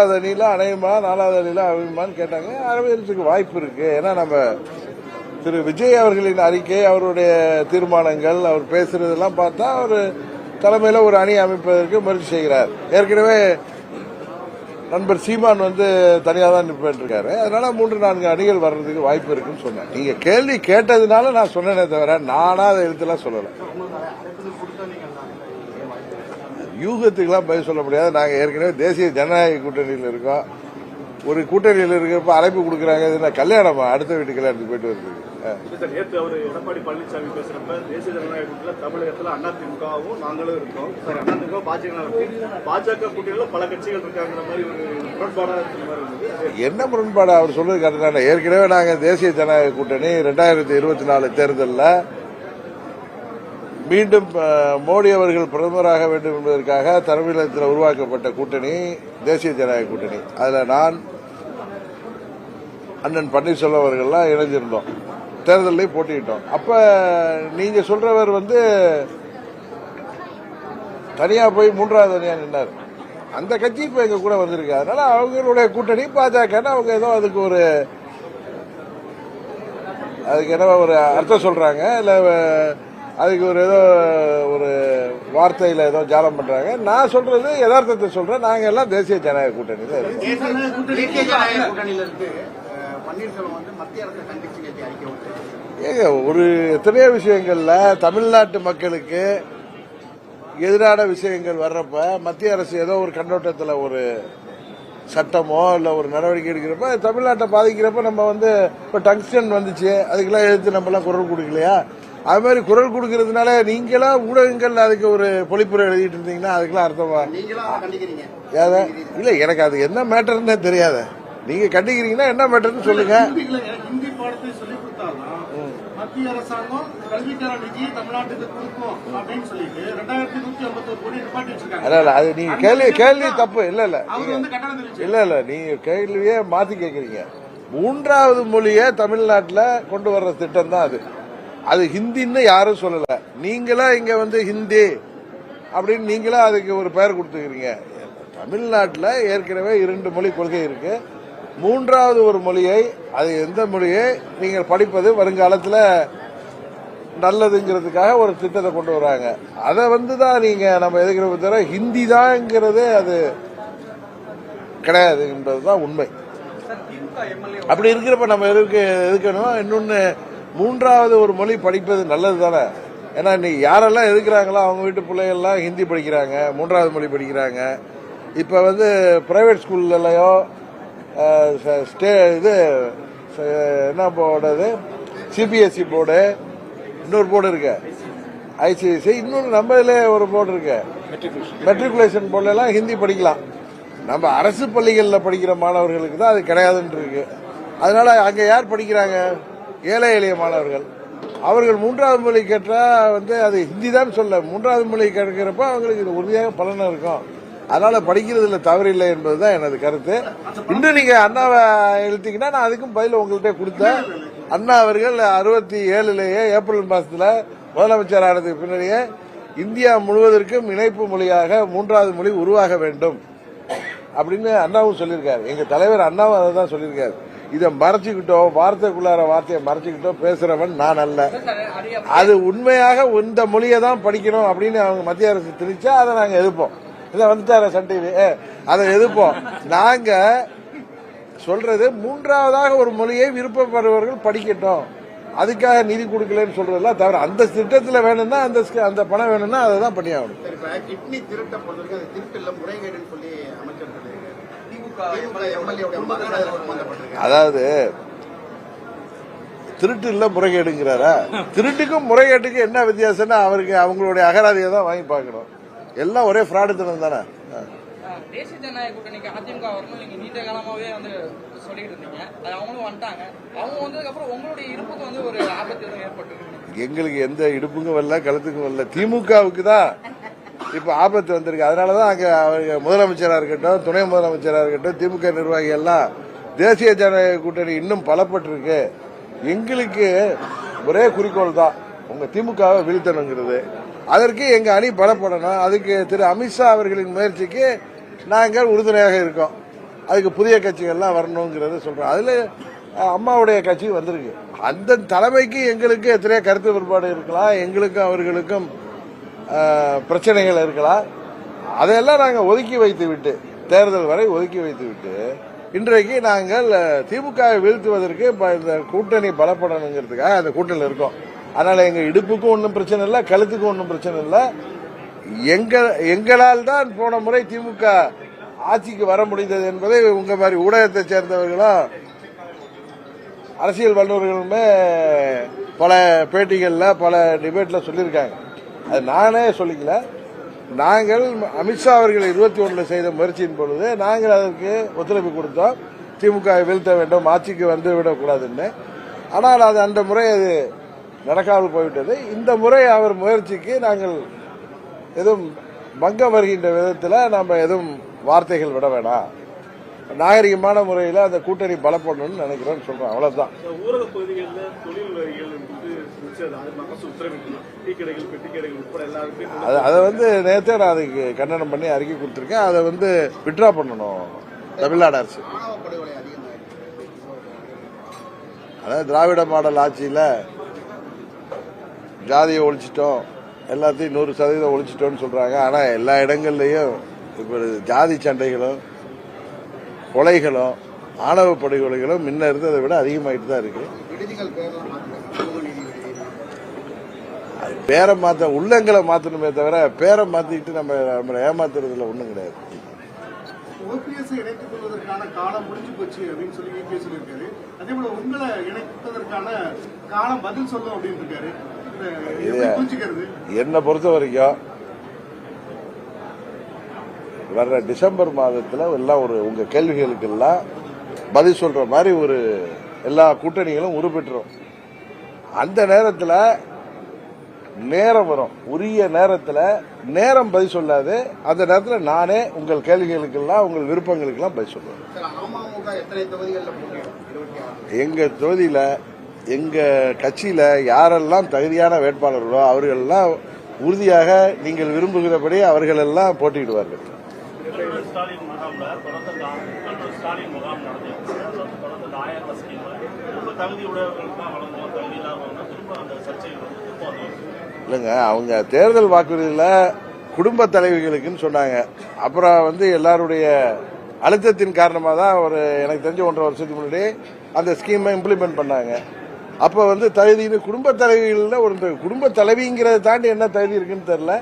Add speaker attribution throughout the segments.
Speaker 1: மூன்றாவது அணியில் அணையுமா நாலாவது அணியில அமையுமான்னு கேட்டாங்க. அரவேறதுக்கு வாய்ப்பு இருக்கு. ஏன்னா நம்ம திரு விஜய் அவர்களின் அறிக்கை அவருடைய தீர்மானங்கள் அவர் பேசுறதெல்லாம் பார்த்தா அவர் தலைமையில் ஒரு அணி அமைப்பதற்கு முயற்சி செய்கிறார். ஏற்கனவே நண்பர் சீமான் வந்து தனியாக தான் நிற்பேன் இருக்காரு அதனால மூன்று நான்கு அணிகள் வர்றதுக்கு வாய்ப்பு இருக்குன்னு சொன்னேன் நீங்க கேள்வி கேட்டதுனால நான் சொன்னேனே தவிர நானா அதை எழுத்துலாம் சொல்லலை. யூகத்துக்கெல்லாம் பதில் சொல்ல முடியாது. நாங்க ஏற்கனவே தேசிய ஜனநாயக கூட்டணியில் இருக்கோம். ஒரு கூட்டணியில் இருக்கிறப்ப அழைப்பு கொடுக்குறாங்க. இது என்ன கல்யாணமா? அடுத்த வீட்டு கல்யாணத்துக்கு போயிட்டு வருது
Speaker 2: நேற்று அவர் எடப்பாடி பழனிசாமி பேசுறப்ப தேசிய ஜனநாயக கூட்டத்தில் தமிழகத்துல அதிமுகவும் நாங்களும் இருக்கோம். சார் அதிமுக பாஜக இருக்கு பாஜக கூட்டணியில பல கட்சிகள் இருக்காங்கிற மாதிரி ஒரு முரண்பாடா இருக்கிற மாதிரி இருந்தது.
Speaker 1: என்ன முரண்பாடு? அவர் சொல்றது கரெக்டான ஏற்கனவே நாங்க தேசிய ஜனநாயக கூட்டணி ரெண்டாயிரத்தி இருபத்தி நாலு தேர்தலில் மீண்டும் மோடி அவர்கள் பிரதமராக வேண்டும் என்பதற்காக தலைமையிலத்தில் உருவாக்கப்பட்ட கூட்டணி தேசிய ஜனநாயக கூட்டணி. அதில் நான் அண்ணன் பன்னீர்செல்வம் அவர்கள்லாம் இணைஞ்சிருந்தோம். தேர்தலையும் போட்டிக்கிட்டோம் அப்போ நீங்கள் சொல்கிறவர் வந்து தனியாக போய் மூன்றாவது தனியாக நின்னார். அந்த கட்சி இப்போ எங்கள் கூட வந்திருக்கு. அதனால் அவங்களுடைய கூட்டணி பாஜகன்னு அவங்க ஏதோ அதுக்கு ஒரு அதுக்கு என்ன ஒரு அர்த்தம் சொல்கிறாங்க இல்லை அதுக்கு ஒரு ஏதோ ஒரு வார்த்தையில ஏதோ ஜாலம் பண்றாங்க. நான் சொல்றது யதார்த்தத்தை சொல்றேன். நாங்க எல்லாம் தேசிய ஜனநாயக
Speaker 3: அறிக்கை விட்டு
Speaker 1: ஏங்க ஒரு எத்தனையோ விஷயங்கள்ல தமிழ்நாட்டு மக்களுக்கு எதிரான விஷயங்கள் வர்றப்ப மத்திய அரசு ஏதோ ஒரு கண்ணோட்டத்தில் ஒரு சட்டமோ இல்லை ஒரு நடவடிக்கை எடுக்கிறப்ப தமிழ்நாட்டை பாதிக்கிறப்ப நம்ம வந்து இப்போ டங்ஸ்டன் வந்துச்சு. அதுக்கெல்லாம் எதிர்த்து நம்மலாம் குரல் கொடுக்கலையா? அது மாதிரி குரல் கொடுக்கறதுனால நீங்களா ஊடகங்கள் அதுக்கு ஒரு பொழிப்புரை எழுதிட்டு இருந்தீங்கன்னா அதுக்கெல்லாம் அர்த்தமா?
Speaker 3: நீங்களும்
Speaker 1: ஏதா இல்ல எனக்கு அது என்ன மேட்டர்னே தெரியாத. நீங்க கண்டிக்கிறீங்கன்னா என்ன மேட்டர்னு சொல்லுங்க.
Speaker 4: மத்திய அரசாங்கம் கல்விக்கான நிதியை தமிழ்நாட்டுக்கு கொடுக்கும் அப்படின்னு சொல்லிட்டு ரெண்டாயிரத்தி நூத்தி ஐம்பத்தோரு கோடி நிப்பாட்டி
Speaker 1: அது நீங்க கேள்வி கேள்வி தப்பு. இல்ல இல்ல.
Speaker 4: அவர்
Speaker 1: நீங்க
Speaker 4: வந்து கட்டணம் தெரிவிச்சு
Speaker 1: இல்ல இல்ல. நீங்க கேள்வியே மாத்தி கேக்குறீங்க. மூன்றாவது மொழியை தமிழ்நாட்டுல கொண்டு வர்ற திட்டம் தான் அது. அது ஹிந்தின்னு யாரும் சொல்லல. நீங்களா இங்க வந்து ஹிந்தி அப்படின்னு நீங்களா அதுக்கு ஒரு பெயர் கொடுத்துக்கிறீங்க. தமிழ்நாட்டுல ஏற்கனவே இரண்டு மொழி கொள்கை இருக்கு. மூன்றாவது ஒரு மொழியை அது எந்த மொழியை நீங்கள் படிப்பது வருங்காலத்துல நல்லதுங்கிறதுக்காக ஒரு திட்டத்தை கொண்டு வராங்க. அதை வந்து தான் நீங்க நம்ம எதுக்கிறப்ப தவிர ஹிந்தி தான்ங்கிறதே அது கிடையாது என்பதுதான் உண்மை. அப்படி இருக்கிறப்ப நம்ம எதுக்கு எதுக்கணும் இன்னொன்னு மூன்றாவது ஒரு மொழி படிப்பது நல்லது தானே ஏன்னா இன்னைக்கு யாரெல்லாம் எதுக்குறாங்களோ அவங்க வீட்டு பிள்ளைகள்லாம் ஹிந்தி படிக்கிறாங்க மூன்றாவது மொழி படிக்கிறாங்க. இப்போ வந்து பிரைவேட் ஸ்கூல்லலையோ ஸ்டே இது என்ன போர்டு சிபிஎஸ்சி போர்டு இன்னொரு போர்டு இருக்கு. ஐசிஐசி இன்னொன்று நம்ம இதுல ஒரு போர்டு இருக்கு. மெட்ரிகுலேஷன் போர்டுல எல்லாம் ஹிந்தி படிக்கலாம். நம்ம அரசு பள்ளிகளில் படிக்கிற மாணவர்களுக்கு தான் அது கிடையாதுன்னு இருக்கு. அதனால அங்க யார் படிக்கிறாங்க? ஏழை எளிய மாணவர்கள். அவர்கள் மூன்றாவது மொழி கேட்டால் வந்து அது ஹிந்தி தான் சொல்ல. மூன்றாவது மொழி கேட்கிறப்ப அவங்களுக்கு இது உறுதியாக பலன் இருக்கும். அதனால படிக்கிறதுல தவறில்லை என்பதுதான் எனது கருத்து. இன்னும் நீங்க அண்ணாவை எழுத்தீங்கன்னா நான் அதுக்கும் பதில் உங்கள்கிட்ட கொடுத்தேன். அண்ணா அவர்கள் அறுபத்தி ஏழுலேயே ஏப்ரல் மாசத்துல முதலமைச்சர் ஆனதுக்கு பின்னாடியே இந்தியா முழுவதற்கும் இணைப்பு மொழியாக மூன்றாவது மொழி உருவாக வேண்டும் அப்படின்னு அண்ணாவும் சொல்லியிருக்காரு. எங்க தலைவர் அண்ணாவும் அதை தான் சொல்லியிருக்காரு. இதை மறைச்சுக்கிட்டோ வார்த்தைக்குள்ளார வார்த்தையை மறைச்சுக்கிட்டோ பேசுறவன் நான் அல்ல. அது உண்மையாக இந்த மொழியை தான் படிக்கணும் அப்படின்னு அவங்க மத்திய அரசு திணிச்சா அதை நாங்க எதிர்ப்போம். இதை வந்துட்டார சன் டிவி ஏ, அதை எதிர்ப்போம். நாங்க சொல்றது மூன்றாவதாக ஒரு மொழியை விருப்பப்படுபவர்கள் படிக்கட்டும். அதுக்காக நிதி கொடுக்கலன்னு சொல்றதுல தவிர அந்த திட்டத்துல வேணும்னா அந்த அந்த பணம் வேணும்னா அதை தான் பண்ணி ஆகணும் அதாவது திருட்டு இல்ல முறைகேடுங்கிறாரா? திருட்டுக்கும் முறைகேட்டுக்கும் என்ன வித்தியாசம்னா அவருக்கு அவங்களுடைய அகராதியை தான் வாங்கி பார்க்கணும். எல்லாம் ஒரே ஃப்ராடுத்தனம் தானே? ஆ.
Speaker 5: தேசிய ஜனநாயக கூட்டணிக்கு அதிமுக வரணும் நீங்க நீண்ட காலமாவே வந்து சொல்லிட்டு இருந்தீங்க. அது அவங்களும் வந்துட்டாங்க. அவங்க வந்ததுக்கு அப்புறம் உங்களுடைய இருப்புக்கு வந்து ஒரு ஆபத்து ஏற்பட்டு
Speaker 1: எங்களுக்கு எந்த இடுப்புக்கும் வரல கழுத்துக்கும் வரல. திமுகவுக்கு தான் இப்போ ஆபத்து வந்திருக்கு. அதனாலதான் அங்கே அவங்க முதலமைச்சராக இருக்கட்டும் துணை முதலமைச்சராக இருக்கட்டும் திமுக நிர்வாகி எல்லாம் தேசிய ஜனநாயக கூட்டணி இன்னும் பலப்பட்டிருக்கு. எங்களுக்கு ஒரே குறிக்கோள் தான். உங்கள் திமுகவை வீழ்த்தணுங்கிறது. அதற்கு எங்கள் அணி பலப்படணும். அதுக்கு திரு அமித்ஷா அவர்களின் முயற்சிக்கு நாங்கள் உறுதுணையாக இருக்கோம். அதுக்கு புதிய கட்சிகள்லாம் வரணுங்கிறத சொல்கிறோம் அதில் அம்மாவுடைய கட்சி வந்திருக்கு. அந்த தலைமைக்கு எங்களுக்கு எத்தனையோ கருத்து வேறுபாடு இருக்கலாம். எங்களுக்கும் அவர்களுக்கும் பிரச்சனைகள் இருக்கலாம். அதையெல்லாம் நாங்கள் ஒதுக்கி வைத்து விட்டு தேர்தல் வரை ஒதுக்கி வைத்து விட்டு இன்றைக்கு நாங்கள் திமுகவை வீழ்த்துவதற்கு இப்போ இந்த கூட்டணி பலப்படணுங்கிறதுக்காக அந்த கூட்டணியில் இருக்கோம். அதனால் எங்கள் இடுப்புக்கும் ஒன்றும் பிரச்சனை இல்லை கழுத்துக்கும் ஒன்றும் பிரச்சனை இல்லை. எங்க எங்களால் தான் போன முறை திமுக ஆட்சிக்கு வர முடிந்தது என்பதை உங்கள் மாதிரி ஊடகத்தை சேர்ந்தவர்களும் அரசியல் வல்லுநர்களுமே பல பேட்டிகளில் பல டிபேட்டில் சொல்லியிருக்காங்க. அது நானே சொல்லிக்கல. நாங்கள் அமித்ஷா அவர்கள் இருபத்தி ஒன்றில் செய்த முயற்சியின் பொழுது நாங்கள் அதற்கு ஒத்துழைப்பு கொடுத்தோம். திமுக வீழ்த்த வேண்டும் ஆட்சிக்கு வந்து விடக்கூடாதுன்னு. ஆனால் அது அந்த முறை அது நடக்காமல் போய்விட்டது. இந்த முறை அவர் முயற்சிக்கு நாங்கள் எதுவும் பங்கம் வருகின்ற விதத்தில் நம்ம எதுவும் வார்த்தைகள் விட வேணாம். நாகரிகமான முறையில் அந்த கூட்டணி பலப்படணும்னு நினைக்கிறோம்னு சொல்றோம் அவ்வளவுதான்.
Speaker 2: இந்த ஊரக பகுதிகளில் தொழில் அது
Speaker 1: வந்து நேற்றே நான் அதுக்கு கண்டனம் பண்ணி அறிக்கை கொடுத்துருக்கேன். அதை வந்து விட்ரா பண்ணணும் தமிழ்நாடு அரசு. அதாவது திராவிட மாடல் ஆட்சியில் ஜாதியை ஒழிச்சிட்டோம் எல்லாத்தையும் நூறு சதவீதம் ஒழிச்சிட்டோம்னு சொல்றாங்க. ஆனால் எல்லா இடங்கள்லையும் இப்போ ஜாதி சண்டைகளும் கொலைகளும் ஆணவ படுகொலைகளும் முன்ன இருந்ததை விட அதிகமாயிட்டு தான் இருக்கு. அது பேரை மாற்ற உள்ளங்களை மாற்றணுமே தவிர பேரை மாற்றிக்கிட்டு நம்ம நம்மளை ஏமாத்துறதுல ஒன்றும் கிடையாது.
Speaker 4: ஓபிஎஸ் இணைத்துக் கொள்வதற்கான காலம் முடிஞ்சு போச்சு அப்படின்னு சொல்லி இபிஏ சொல்லியிருக்காரு. அதே போல உங்களை இணைப்பதற்கான காலம் பதில் சொல்லும் அப்படின்னு இருக்காரு. இதை எப்படி புரிஞ்சுக்கிறது?
Speaker 1: என்னை பொறுத்த வரைக்கும் வர்ற டிசம்பர் மாதத்துல எல்லாம் ஒரு உங்க கேள்விகளுக்கெல்லாம் பதில் சொல்ற மாதிரி ஒரு எல்லா கூட்டணிகளும் உருப்பெற்றுரும். அந்த நேரத்துல நேரம் வரும். உரிய நேரத்துல நேரம் பதில் சொல்லாது. அந்த நேரத்துல நானே உங்கள் கேள்விகளுக்கெல்லாம் உங்கள் விருப்பங்களுக்கெல்லாம் பதில் சொல்லுவேன்.
Speaker 3: சார் அமமுக எத்தனை தொகுதிகளில் போட்டியிடும் இருபத்தி ஆறு
Speaker 1: எங்க தொகுதியில எங்க கட்சியில யாரெல்லாம் தகுதியான வேட்பாளர்களோ அவர்களெல்லாம் உறுதியாக நீங்கள் விரும்புகிறபடி அவர்கள் எல்லாம் போட்டியிடுவார்கள்.
Speaker 6: ஸ்டாலின் முகாமில் தொடர்ந்து இந்த முதல்வர் ஸ்டாலின் முகாம் நடந்தது. தொடர்ந்து இந்த ஆயிரம் ஸ்கீம்ல ரொம்ப தகுதி உடையவர்களுக்கு தான் வழங்குவோம் தகுதி இல்லாதவங்க திரும்ப அந்த சர்ச்சை வந்து திரும்ப அது
Speaker 1: இல்லைங்க அவங்க தேர்தல் வாக்குறுதியில் குடும்ப தலைவிகளுக்குன்னு சொன்னாங்க. அப்புறம் வந்து எல்லாருடைய அழுத்தத்தின் காரணமாக தான் ஒரு எனக்கு தெரிஞ்ச ஒன்றரை வருஷத்துக்கு முன்னாடி அந்த ஸ்கீமை இம்ப்ளிமெண்ட் பண்ணாங்க. அப்போ வந்து தகுதின்னு குடும்ப தலைவிகளில் ஒரு குடும்ப தலைவிங்கிறத தாண்டி என்ன தகுதி இருக்குன்னு தெரில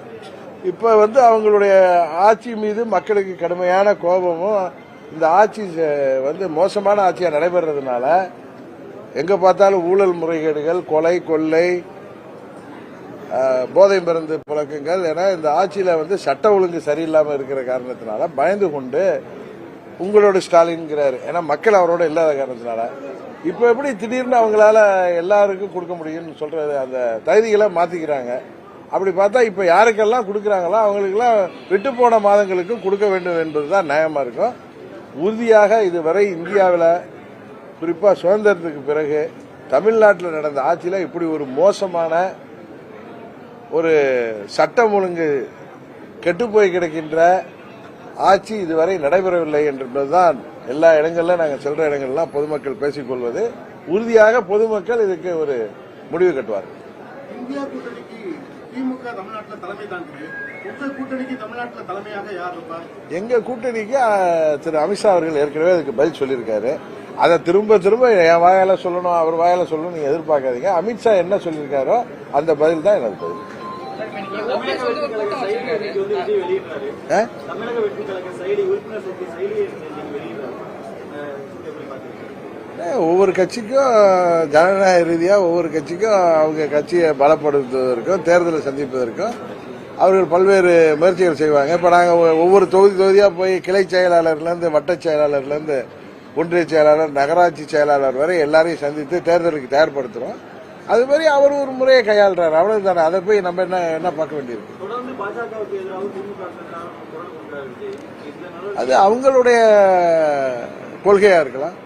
Speaker 1: இப்போ வந்து அவங்களுடைய ஆட்சி மீது மக்களுக்கு கடுமையான கோபமும் இந்த ஆட்சி ச- வந்து மோசமான ஆட்சியாக நடைபெறதுனால எங்கே பார்த்தாலும் ஊழல் முறைகேடுகள் கொலை கொள்ளை போதை மருந்து புழக்கங்கள் ஏன்னா இந்த ஆட்சியில வந்து சட்ட ஒழுங்கு சரியில்லாமல் இருக்கிற காரணத்தினால பயந்து கொண்டு உங்களோட ஸ்டாலின்ங்கிறார் ஏன்னா மக்கள் அவரோட இல்லாத காரணத்தினால. இப்போ எப்படி திடீர்னு அவங்களால எல்லாருக்கும் கொடுக்க முடியும்னு சொல்றது அந்த தகுதிகளை மாத்திக்கிறாங்க. அப்படி பார்த்தா இப்போ யாருக்கெல்லாம் கொடுக்குறாங்களோ அவங்களுக்கெல்லாம் விட்டு போன மாதங்களுக்கும் கொடுக்க வேண்டும் என்பதுதான் நியாயமா இருக்கும். உறுதியாக இதுவரை இந்தியாவில் குறிப்பாக சுதந்திரத்துக்கு பிறகு தமிழ்நாட்டில் நடந்த ஆட்சியில் இப்படி ஒரு மோசமான ஒரு சட்டம் ஒழுங்கு கெட்டுப்போய் கிடக்கின்ற ஆட்சி இதுவரை நடைபெறவில்லை என்பதுதான் எல்லா இடங்களில் நாங்கள் செல்ற இடங்கள்லாம் பொதுமக்கள் பேசிக்கொள்வது உறுதியாக பொதுமக்கள் இதுக்கு ஒரு முடிவு கட்டுவார்கள்.
Speaker 4: இந்தியா கூட்டணிக்கு திமுக தமிழ்நாட்டில் தலைமை தாங்குது. உங்க கூட்டணிக்கு தமிழ்நாட்டில் தலைமையாக யார் இருப்பார்
Speaker 1: எங்க கூட்டணிக்கு திரு அமித்ஷா அவர்கள் ஏற்கனவே அதுக்கு பதில் சொல்லியிருக்காரு. அதை திரும்ப திரும்ப என் வாயால சொல்லணும் அவர் வாயால சொல்லணும் நீங்க எதிர்பார்க்காதீங்க. அமித்ஷா என்ன சொல்லியிருக்காரோ அந்த பதில் தான் எனக்கு பதில்?
Speaker 2: தமிழக வெற்றி கழக செயலி உறுப்பினர் செயலியை நீங்க
Speaker 1: ஒவ்வொரு கட்சிக்கும் ஜனநாயக ரீதியாக ஒவ்வொரு கட்சிக்கும் அவங்க கட்சியை பலப்படுத்துவதற்கும் தேர்தலை சந்திப்பதற்கும் அவர்கள் பல்வேறு முயற்சிகள் செய்வாங்க. இப்போ நாங்கள் ஒவ்வொரு தொகுதி தொகுதியாக போய் கிளை செயலாளர்லேருந்து வட்ட செயலாளர்லேருந்து ஒன்றிய செயலாளர் நகராட்சி செயலாளர் வரை எல்லாரையும் சந்தித்து தேர்தலுக்கு தயார்படுத்துகிறோம் அது மாதிரி அவர் ஒரு முறையை கையாளுறாரு. அவ்வளவு தானே. அதை போய் நம்ம என்ன என்ன பார்க்க வேண்டியிருக்கு? அது அவங்களுடைய கொள்கையாக இருக்கலாம்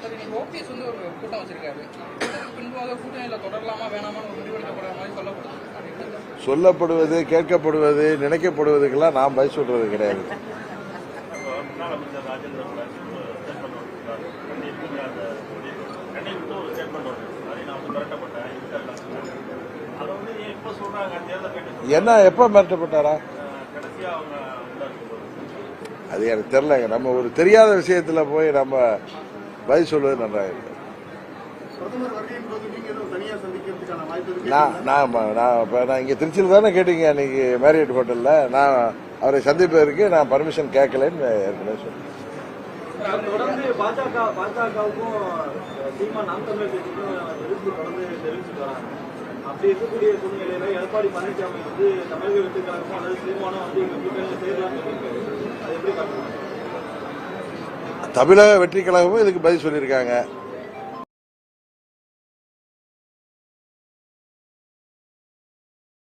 Speaker 5: சார், இன்னைக்கு ஓபிஎஸ் வந்து ஒரு கூட்டம் வச்சிருக்காரு. பின்பாக கூட்டணியில தொடரலாமா வேணாமான்னு ஒரு முடிவெடுக்கப்படுற மாதிரி சொல்லப்படுது
Speaker 1: சொல்லப்படுவது கேட்கப்படுவது நினைக்கப்படுவதுக்கெல்லாம் நான் பதில் சொல்றது கிடையாது. என்ன எப்ப மிரட்டப்பட்டாரா? அது எனக்கு தெரியலங்க. நம்ம ஒரு தெரியாத விஷயத்துல போய் நம்ம பதில் சொல்வது நன்றாக இருக்கு? நான் நான் நான் இப்போ நான் இங்கே திருச்சியில் தானே கேட்டீங்க அன்னைக்கு மேரியட் ஹோட்டலில். நான் அவரை சந்திப்பதற்கு நான் பர்மிஷன் கேட்கலன்னு ஏற்கனவே சொன்னேன்.
Speaker 2: தொடர்ந்து பாஜக பாஜகவுக்கும் சீமான் நாம் தமிழர் கட்சிக்கும் எதிர்ப்பு தொடர்ந்து தெரிவிச்சுட்டு வராங்க. அப்படி இருக்கக்கூடிய சூழ்நிலையில எடப்பாடி பழனிசாமி வந்து தமிழக வெற்றிக்காகவும் அல்லது சீமானும் வந்து எங்க கூட்டணியில் சேரலாம்னு சொல்லியிருக்காரு. அதை எப்படி பார்க்கணும்?
Speaker 1: தமிழக வெற்றி கழகமும் இதுக்கு பதில் சொல்லியிருக்காங்க.